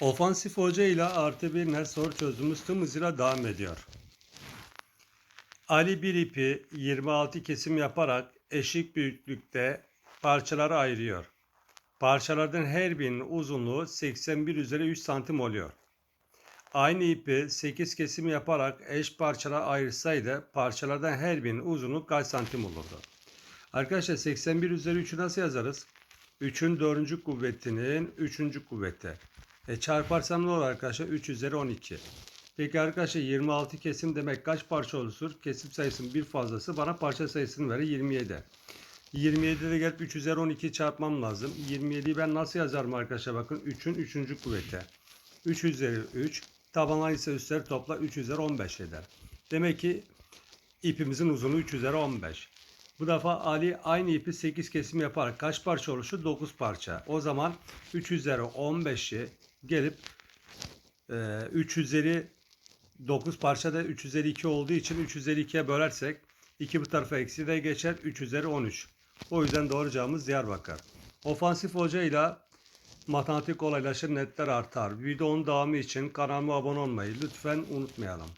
Ofansif hoca ile artı bir net soru çözümümüz tüm devam ediyor. Ali bir ipi 26 kesim yaparak eşit büyüklükte parçalara ayırıyor. Parçalardan her birinin uzunluğu 81 üzeri 3 santim oluyor. Aynı ipi 8 kesim yaparak eş parçalara ayırsaydı parçalardan her birinin uzunluğu kaç santim olurdu? Arkadaşlar 81 üzeri 3'ü nasıl yazarız? 3'ün 4. kuvvetinin 3. kuvveti. E çarparsam ne olur arkadaşlar? 3 üzeri 12. Peki arkadaşlar 26 kesim demek kaç parça oluşur? Kesim sayısının bir fazlası bana parça sayısını verir 27. 27'de de gelip 3 üzeri 12 çarpmam lazım. 27'yi ben nasıl yazarım arkadaşlar? Bakın 3'ün 3. kuvveti. 3 üzeri 3. Tabanlar ise üstleri topla 3 üzeri 15 eder. Demek ki ipimizin uzunluğu 3 üzeri 15. Bu defa Ali aynı ipi 8 kesim yaparak kaç parça oluşur? 9 parça. O zaman 3 üzeri 15'i gelip e, 3 üzeri 9 parçada 3 üzeri 2 olduğu için 3 üzeri 2'ye bölersek 2 bu tarafa eksi de geçer 3 üzeri 13. O yüzden doğru cevabımız Diyarbakır. Ofansif hoca ile matematik kolaylaşır netler artar. Videonun devamı için kanalıma abone olmayı lütfen unutmayalım.